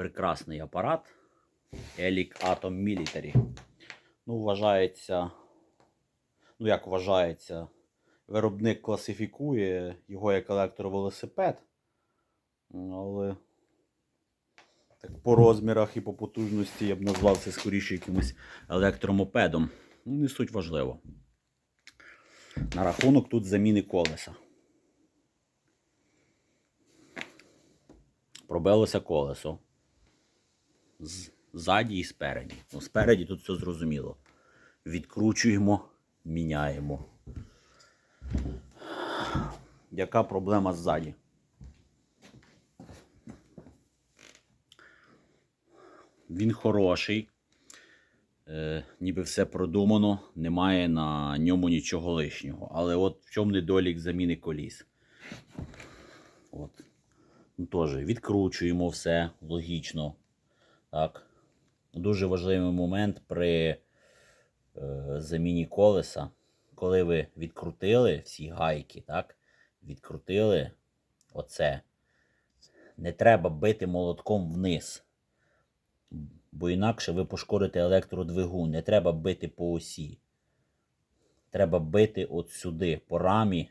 прекрасний апарат Elic Atom Military. Ну, вважається, ну як вважається, виробник класифікує його як електровелосипед. Але так по розмірах і по потужності я б назвав це скоріше якимось електромопедом. Ну, не суть важливо. На рахунок тут заміни колеса. Пробилося колесо. Ззаді і спереді. Ну, спереді тут все зрозуміло. Відкручуємо, міняємо. Яка проблема ззаді? Він хороший. Е, ніби все продумано, немає на ньому нічого лишнього. Але от в чому недолік заміни коліс. От. Ну, теж відкручуємо все логічно. Так. Дуже важливий момент при е, заміні колеса. Коли ви відкрутили всі гайки, так? Відкрутили оце. Не треба бити молотком вниз. Бо інакше ви пошкодите електродвигун. Не треба бити по осі. Треба бити от сюди, по рамі.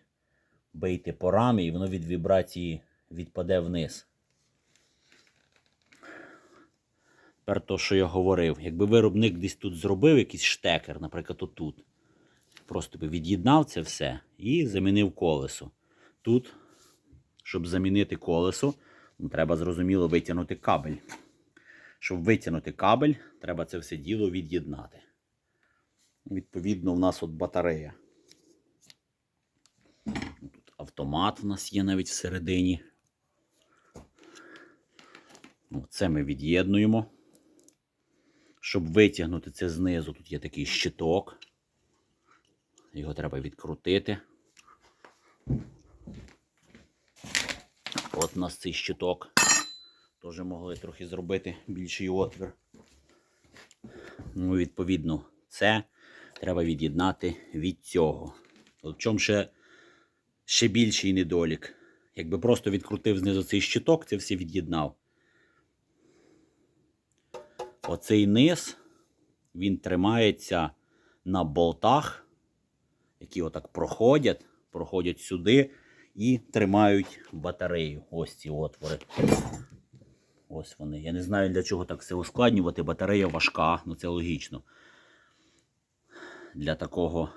Бийте по рамі, і воно від вібрації відпаде вниз. Тепер то, що я говорив. Якби виробник десь тут зробив якийсь штекер, наприклад, отут. Просто би від'єднав це все і замінив колесо. Тут, щоб замінити колесо, ну, треба зрозуміло витягнути кабель. Щоб витягнути кабель, треба це все діло від'єднати. Відповідно, в нас от батарея. Тут автомат в нас є навіть всередині. Ну, Це ми від'єднуємо. Щоб витягнути це знизу, тут є такий щиток. Його треба відкрутити. От у нас цей щиток. Теж могли трохи зробити більший отвір. Ну, відповідно, це треба від'єднати від цього. От в чому ще, ще більший недолік. Якби просто відкрутив знизу цей щиток, це все від'єднав. Оцей низ, він тримається на болтах, які отак проходять, проходять сюди і тримають батарею. Ось ці отвори. Ось вони. Я не знаю, для чого так все ускладнювати. Батарея важка, ну це логічно. Для такого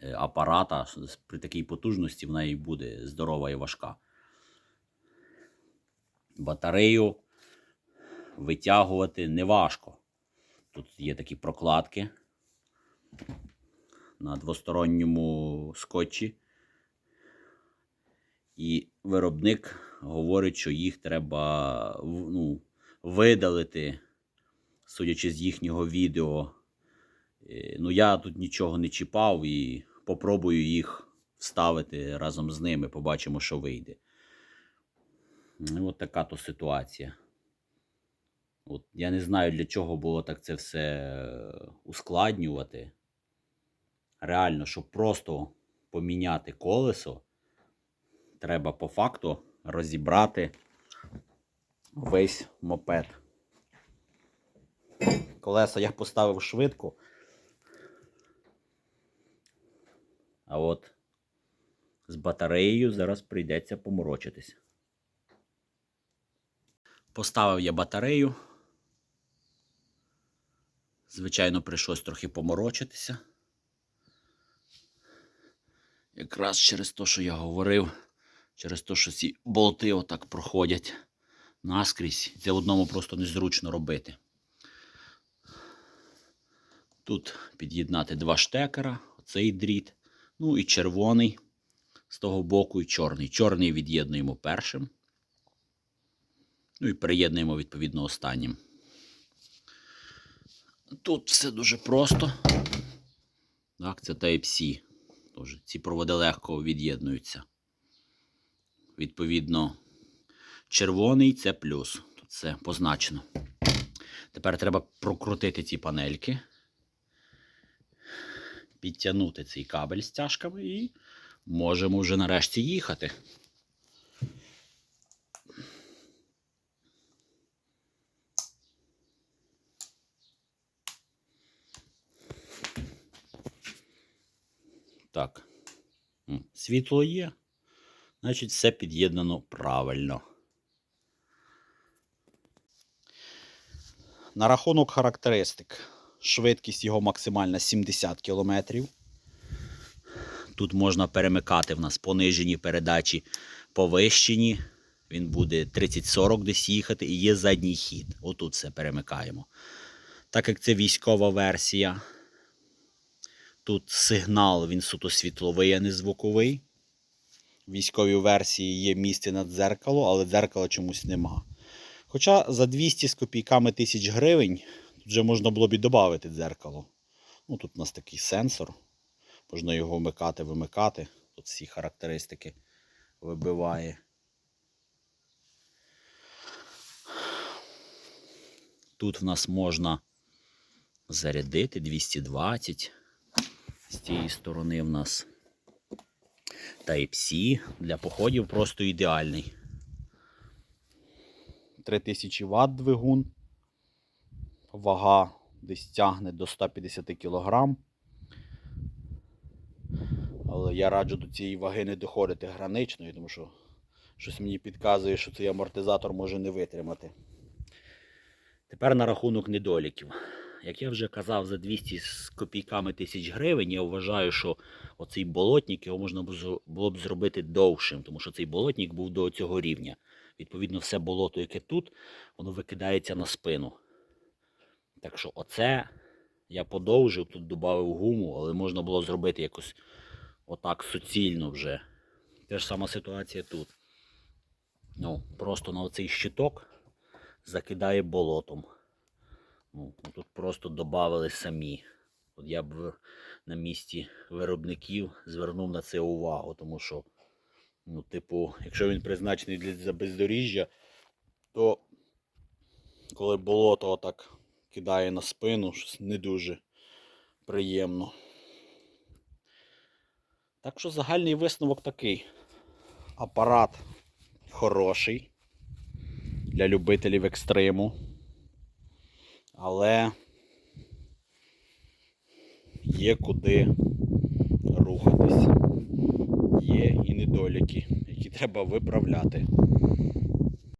е, апарата при такій потужності вона і буде здорова і важка. Батарею витягувати не важко. Тут є такі прокладки на двосторонньому скотчі. І виробник говорить, що їх треба ну, видалити, судячи з їхнього відео. Е, Ну, я тут нічого не чіпав і попробую їх вставити разом з ними, побачимо, що вийде. Ну, от така то ситуація. От, я не знаю, для чого було так це все е, ускладнювати. Реально, щоб просто поміняти колесо, треба по факту розібрати весь мопед. Колеса я поставив швидко. А от з батареєю зараз прийдеться поморочитись. Поставив я батарею. Звичайно, прийшлось трохи поморочитися. Якраз через те, що я говорив, через те, що ці болти отак проходять наскрізь. Це одному просто незручно робити. Тут під'єднати два штекера, оцей дріт, ну і червоний з того боку, і чорний. Чорний від'єднуємо першим. Ну і приєднуємо відповідно останнім. Тут все дуже просто. Так, це Type-C. Тож ці проводи легко від'єднуються. Відповідно, червоний це плюс. Тут це позначено. Тепер треба прокрутити ці панельки, підтягнути цей кабель з тяжками і можемо вже нарешті їхати. Світло є, значить все під'єднано правильно. На рахунок характеристик. Швидкість його максимальна 70 км. Тут можна перемикати в нас понижені передачі повищені. Він буде 30-40 десь їхати і є задній хід. Отут все перемикаємо. Так як це військова версія, тут сигнал він суто світловий, а не звуковий. В військовій версії є місце над дзеркало, але дзеркала чомусь нема. Хоча за 200 з копійками тисяч гривень тут вже можна було б і додати дзеркало. Ну, тут у нас такий сенсор. Можна його вмикати, вимикати. Тут всі характеристики вибиває. Тут в нас можна зарядити 220. З цієї сторони в нас Type-C. Для походів просто ідеальний. 3000 Вт двигун. Вага десь тягне до 150 кг. Але я раджу до цієї ваги не доходити граничної, тому що щось мені підказує, що цей амортизатор може не витримати. Тепер на рахунок недоліків. Як я вже казав, за 200 з копійками тисяч гривень, я вважаю, що оцей болотник його можна було б зробити довшим, тому що цей болотник був до цього рівня. Відповідно, все болото, яке тут, воно викидається на спину. Так що оце я подовжив, тут додав гуму, але можна було зробити якось отак суцільно вже. Те ж сама ситуація тут. Ну, просто на оцей щиток закидає болотом. Ну, тут просто додали самі. От я б на місці виробників звернув на це увагу, тому що, ну, типу, якщо він призначений для бездоріжжя, то коли болото отак кидає на спину, щось не дуже приємно. Так що загальний висновок такий. Апарат хороший для любителів екстриму. Але є куди рухатись. Є і недоліки, які треба виправляти.